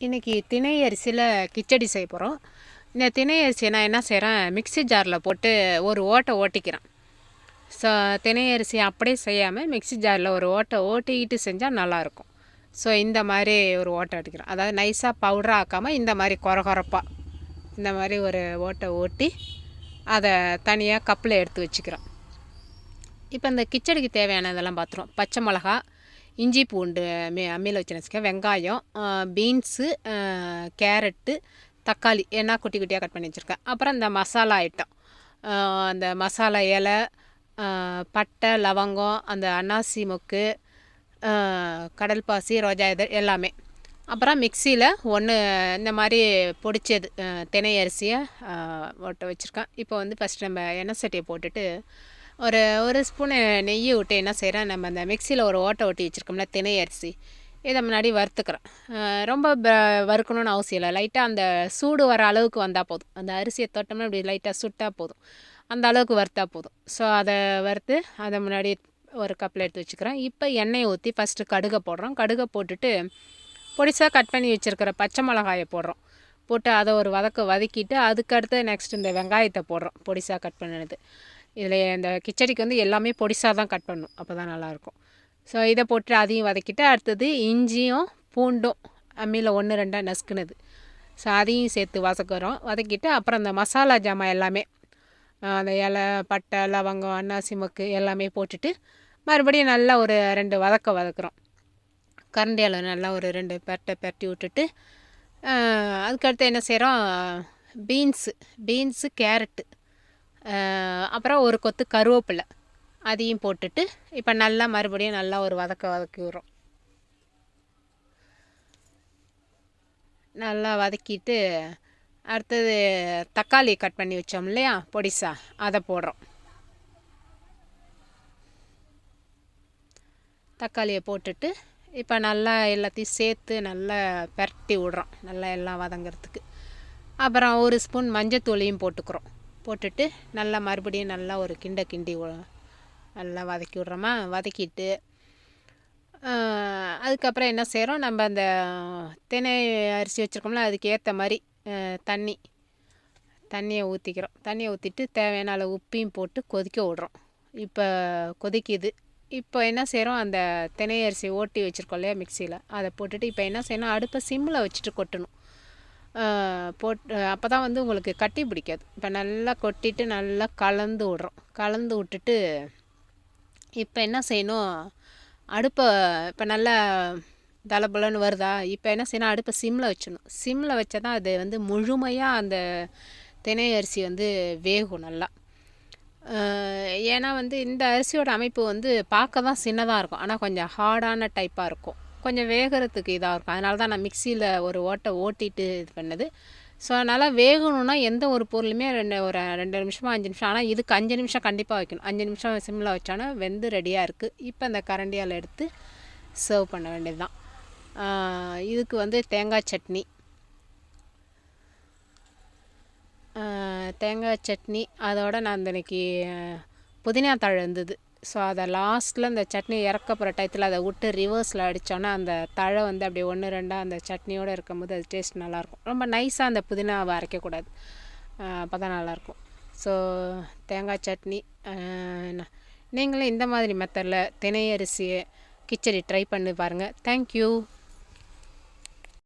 இன்றைக்கி திணை அரிசியில் கிச்சடி செய்ய போகிறோம் இந்த திணை அரிசியை நான் என்ன செய்கிறேன் மிக்ஸி ஜாரில் போட்டு ஒரு ஓட்டை ஓட்டிக்கிறேன். ஸோ திணை அரிசி அப்படியே செய்யாமல் மிக்ஸி ஜாரில் ஒரு ஓட்டை ஓட்டிக்கிட்டு செஞ்சால் நல்லாயிருக்கும். ஸோ இந்த மாதிரி ஒரு ஓட்டை அடிக்கிறேன் அதாவது நைஸாக பவுடராக ஆக்காமல் இந்த மாதிரி கொர கொரப்பாக இந்த மாதிரி ஒரு ஓட்டை ஓட்டி அதை தனியாக கப்பில் எடுத்து வச்சுக்கிறோம் இப்போ இந்த கிச்சடிக்கு தேவையானதெல்லாம் பார்த்துருவோம் பச்சை மிளகா இஞ்சி பூண்டு மே அம்மியில் வச்சு வச்சுருக்கேன். வெங்காயம் பீன்ஸு கேரட்டு தக்காளி ஏன்னா குட்டி குட்டியாக கட் பண்ணி வச்சுருக்கேன். அப்புறம் இந்த மசாலா ஐட்டம். அந்த மசாலா இலை பட்டை லவங்கம் அந்த அன்னாசி மொக்கு கடல் பாசி ரோஜா இதழ் எல்லாமே. அப்புறம் மிக்சியில் ஒன்று இந்த மாதிரி பொடிச்சது தினை அரிசியை ஓட்ட வச்சுருக்கேன். இப்போ வந்து ஃபஸ்ட் நம்ம எண்ணெய் சட்டியை போட்டுட்டு ஒரு ஒரு ஸ்பூனு நெய் விட்டு என்ன செய்கிறேன் நம்ம அந்த மிக்சியில் ஒரு ஓட்டை ஓட்டி வச்சுருக்கோம்ல தினை அரிசி. இதை முன்னாடி வறுத்துக்கிறோம் ரொம்ப வறுக்கணும்னு அவசியம் இல்லை. லைட்டாக அந்த சூடு வர அளவுக்கு வந்தால் போதும். அந்த அரிசியை தொட்டோம்னா இப்படி லைட்டாக சுட்டால் போதும். அந்த அளவுக்கு வறுத்தா போதும். ஸோ அதை வறுத்து அதை முன்னாடி ஒரு கப்பில் எடுத்து வச்சுக்கிறோம் இப்போ எண்ணெயை ஊற்றி ஃபஸ்ட்டு கடுகை போடுறோம். கடுகை போட்டுட்டு பொடிசாக கட் பண்ணி வச்சுருக்கிற பச்சை மிளகாயை போடுறோம். போட்டு அதை ஒரு வதக்க வதக்கிட்டு அதுக்கடுத்து நெக்ஸ்ட் இந்த வெங்காயத்தை போடுறோம் பொடிசாக கட் பண்ணினது. இதில் இந்த கிச்சடிக்கு வந்து எல்லாமே பொடிசாக தான் கட் பண்ணும். அப்போ தான் நல்லாயிருக்கும் ஸோ இதை போட்டு அதையும் வதக்கிட்டு அடுத்தது இஞ்சியும் பூண்டும் அம்மியில் ஒன்று ரெண்டாக நசுக்குனது. ஸோ அதையும் சேர்த்து வதக்குறோம் வதக்கிட்டு அப்புறம் இந்த மசாலா ஜாமான் எல்லாமே அந்த இலை பட்டை லவங்கம் அன்னாசி மொக்கு எல்லாமே போட்டுட்டு மறுபடியும் நல்லா ஒரு ரெண்டு வதக்க வதக்குறோம். கரண்டியால் நல்லா ஒரு ரெண்டு பெரட்டை பெரட்டி விட்டுட்டு அதுக்கடுத்து என்ன செய்கிறோம் பீன்ஸு பீன்ஸு கேரட்டு. அப்புறம் ஒரு கொத்து கருவேப்பிலை. அதையும் போட்டுட்டு இப்போ நல்லா மறுபடியும் நல்லா ஒரு வதக்க வதக்கி விடுறோம். நல்லா வதக்கிட்டு அடுத்தது தக்காளி கட் பண்ணி வச்சோம் இல்லையா பொடிசா அதை போடுறோம். தக்காளியை போட்டுட்டு இப்போ நல்லா எல்லாத்தையும் சேர்த்து நல்லா பரட்டி விடுறோம் நல்லா எல்லாம் வதங்கிறதுக்கு. அப்புறம் ஒரு ஸ்பூன் மஞ்சத்தூளையும் போட்டுக்கிறோம். போட்டுட்டு நல்லா மறுபடியும் நல்லா ஒரு கிண்ட கிண்டி நல்லா வதக்கி விட்றோமா? வதக்கிட்டு அதுக்கப்புறம் என்ன செய்கிறோம் நம்ம அந்த தினை அரிசி வச்சுருக்கோம்ல அதுக்கு ஏற்ற மாதிரி தண்ணி தண்ணியை ஊற்றிக்கிறோம் தண்ணியை ஊற்றிட்டு தேவையான அளவு உப்பையும் போட்டு கொதிக்க விட்றோம். இப்போ கொதிக்குது. இப்போ என்ன செய்கிறோம் அந்த தினை அரிசி ஓட்டி வச்சுருக்கோம் இல்லையா மிக்சியில். அதை போட்டுட்டு இப்போ என்ன செய்யணும்? அடுப்பை சிம்மில் வச்சுட்டு கொட்டணும். போட்டு அப்போ தான் வந்து உங்களுக்கு கட்டி பிடிக்காது. இப்போ நல்லா கொட்டிட்டு நல்லா கலந்து விட்றோம். கலந்து விட்டுட்டு இப்போ என்ன செய்யணும்? அடுப்பை இப்போ நல்லா தலபலன்னு வருதா? இப்போ என்ன செய்யணும்? அடுப்பை சிம்மில் வச்சிடணும். சிம்மில் வச்சா தான் அது வந்து முழுமையாக அந்த தினை அரிசி வந்து வேகும் நல்லா. ஏன்னா வந்து இந்த அரிசியோட அமைப்பு வந்து பார்க்க தான் சின்னதாக இருக்கும். ஆனால் கொஞ்சம் ஹார்டான டைப்பாக இருக்கும். கொஞ்சம் வேகிறதுக்கு இதாக இருக்கும். அதனால தான் நான் மிக்சியில் ஒரு ஓட்டை ஓட்டிட்டு இது பண்ணது. ஸோ அதனால் வேகணும்னா எந்த ஒரு பொருளுமே ரெண்டு ஒரு ரெண்டு நிமிஷமாக அஞ்சு நிமிஷம் ஆனால் இதுக்கு அஞ்சு நிமிஷம் கண்டிப்பாக வைக்கணும். அஞ்சு நிமிஷம் சிம்மில் வச்சோன்னா வெந்து ரெடியாக இருக்குது இப்போ அந்த கரண்டியால் எடுத்து சர்வ் பண்ண வேண்டியது தான் இதுக்கு வந்து தேங்காய் சட்னி. தேங்காய் சட்னி. அதோட நான் இன்றைக்கி புதினா தழை இருந்தது. ஸோ அதை லாஸ்ட்டில் அந்த சட்னி இறக்க போகிற டயத்தில் அதை விட்டு ரிவர்ஸில் அடித்தோன்னா அந்த தழை வந்து அப்படியே ஒன்று ரெண்டாக அந்த சட்னியோடு இருக்கும்போது அது டேஸ்ட் நல்லாயிருக்கும். ரொம்ப நைஸாக அந்த புதினாவை அரைக்கக்கூடாது. அப்போ தான் நல்லாயிருக்கும். ஸோ தேங்காய் சட்னி நீங்களும் இந்த மாதிரி மெத்தடில் தினை அரிசியை கிச்சடி ட்ரை பண்ணி பாருங்கள் தேங்க்யூ